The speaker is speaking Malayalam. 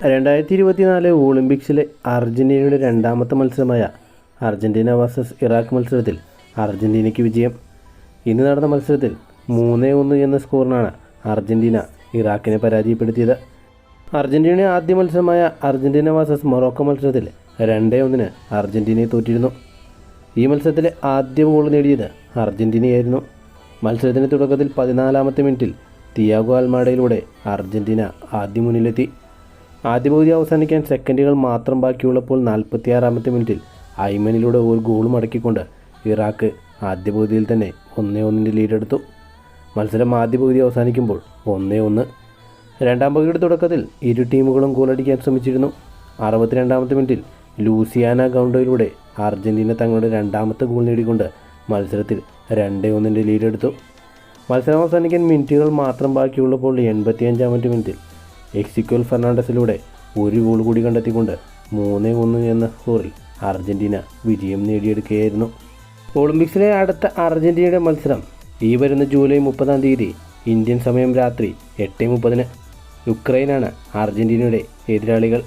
രണ്ടായിരത്തി ഇരുപത്തിനാല് ഒളിമ്പിക്സിലെ അർജന്റീനയുടെ രണ്ടാമത്തെ മത്സരമായ അർജന്റീന വേഴ്സസ് ഇറാഖ് മത്സരത്തിൽ അർജന്റീനയ്ക്ക് വിജയം. ഇന്ന് നടന്ന മത്സരത്തിൽ മൂന്ന് ഒന്ന് എന്ന സ്കോറിനാണ് അർജന്റീന ഇറാഖിനെ പരാജയപ്പെടുത്തിയത്. അർജന്റീനയുടെ ആദ്യ മത്സരമായ അർജന്റീന വേഴ്സസ് മൊറോക്കോ മത്സരത്തിൽ രണ്ടേ ഒന്നിന് അർജന്റീനയെ തോറ്റിരുന്നു. ഈ മത്സരത്തിലെ ആദ്യ ഗോൾ നേടിയത് അർജന്റീനയായിരുന്നു മത്സരത്തിന്റെ തുടക്കത്തിൽ പതിനാലാമത്തെ മിനിറ്റിൽ തിയാഗോ അൽമാഡയിലൂടെ അർജന്റീന ആദ്യ മുന്നിലെത്തി. ആദ്യ പകുതി അവസാനിക്കാൻ സെക്കൻഡുകൾ മാത്രം ബാക്കിയുള്ളപ്പോൾ നാൽപ്പത്തിയാറാമത്തെ മിനിറ്റിൽ ഐമനിലൂടെ ഒരു ഗോൾ മടക്കിക്കൊണ്ട് ഇറാഖ് ആദ്യ പകുതിയിൽ തന്നെ ഒന്നേ ഒന്നിന്റെ ലീഡെടുത്തു. മത്സരം ആദ്യ പകുതി അവസാനിക്കുമ്പോൾ ഒന്നേ ഒന്ന്. രണ്ടാം പകുതിയുടെ തുടക്കത്തിൽ ഇരു ടീമുകളും ഗോളടിക്കാൻ ശ്രമിച്ചിരുന്നു. അറുപത്തിരണ്ടാമത്തെ മിനിറ്റിൽ ലൂസിയാന ഗൗണ്ടോയിലൂടെ അർജന്റീന തങ്ങളുടെ രണ്ടാമത്തെ ഗോൾ നേടിക്കൊണ്ട് മത്സരത്തിൽ രണ്ടേ ഒന്നിന്റെ ലീഡെടുത്തു. മത്സരം അവസാനിക്കാൻ മിനിറ്റുകൾ മാത്രം ബാക്കിയുള്ളപ്പോൾ എൺപത്തിയഞ്ചാമത്തെ മിനിറ്റിൽ എക്സിക്വൽ ഫെർണാണ്ടസിലൂടെ ഒരു ഗോൾ കൂടി കണ്ടെത്തിക്കൊണ്ട് മൂന്ന് ഒന്ന് എന്ന സ്കോറിൽ അർജന്റീന വിജയം നേടിയെടുക്കുകയായിരുന്നു. ഒളിമ്പിക്സിലെ അടുത്ത അർജന്റീനയുടെ മത്സരം ഈ വരുന്ന ജൂലൈ മുപ്പതാം തീയതി ഇന്ത്യൻ സമയം രാത്രി എട്ട് മുപ്പതിന്. യുക്രൈനാണ് അർജന്റീനയുടെ എതിരാളികൾ.